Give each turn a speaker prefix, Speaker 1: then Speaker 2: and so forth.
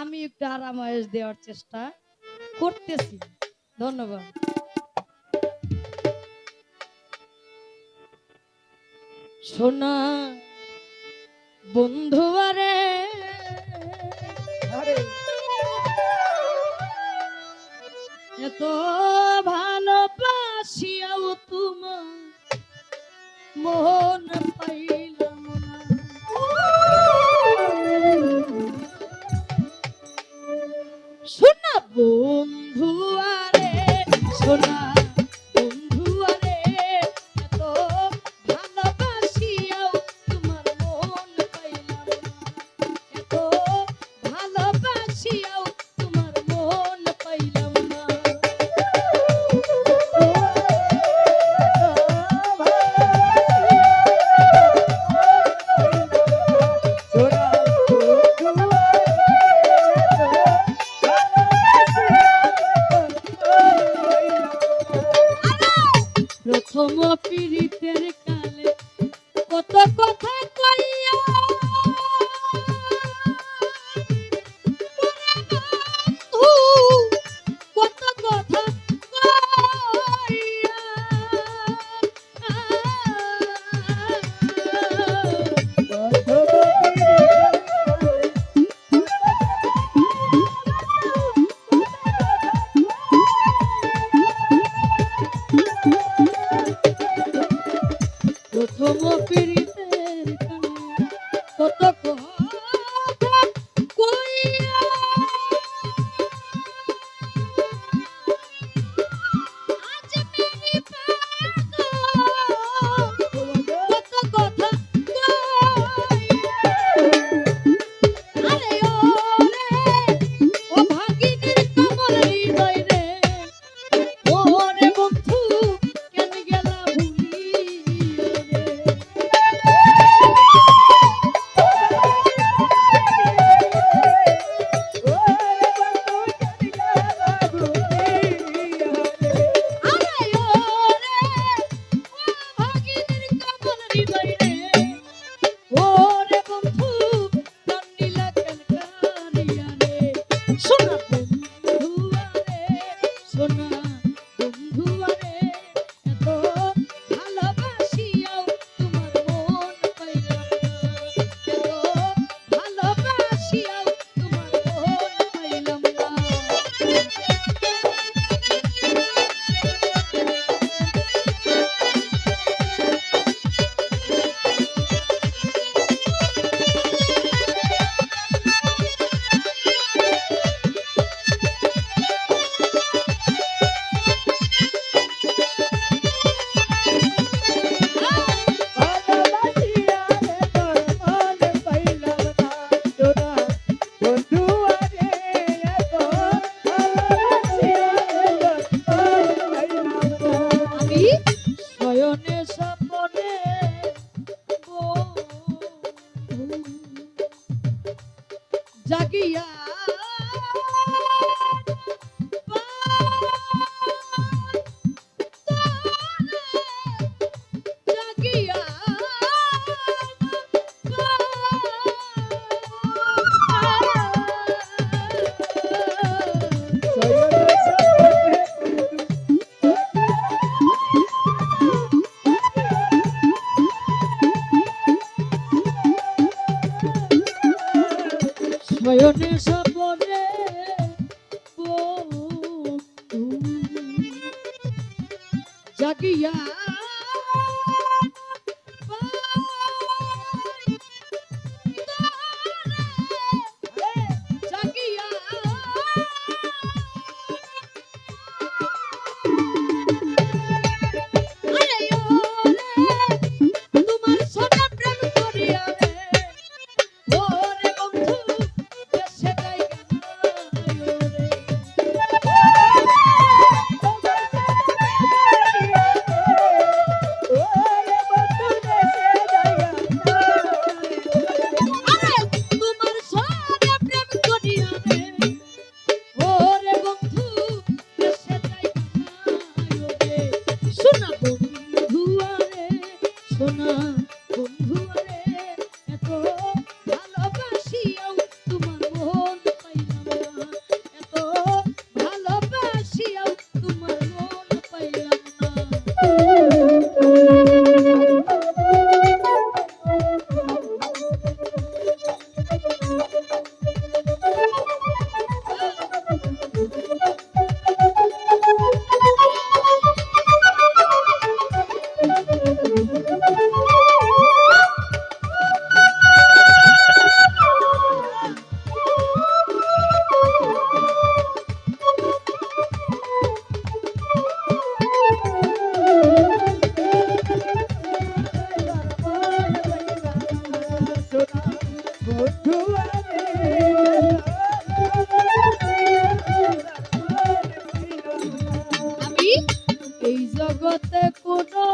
Speaker 1: আমি একটু আরাম দেওয়ার চেষ্টা করতেছি। ধন্যবাদ। সোনা, বন্ধু আরে। এত ভালোবাসিয়াও তোমার মোহন পাই না পীড়িতের Jackie, yeah. জগতে কোনো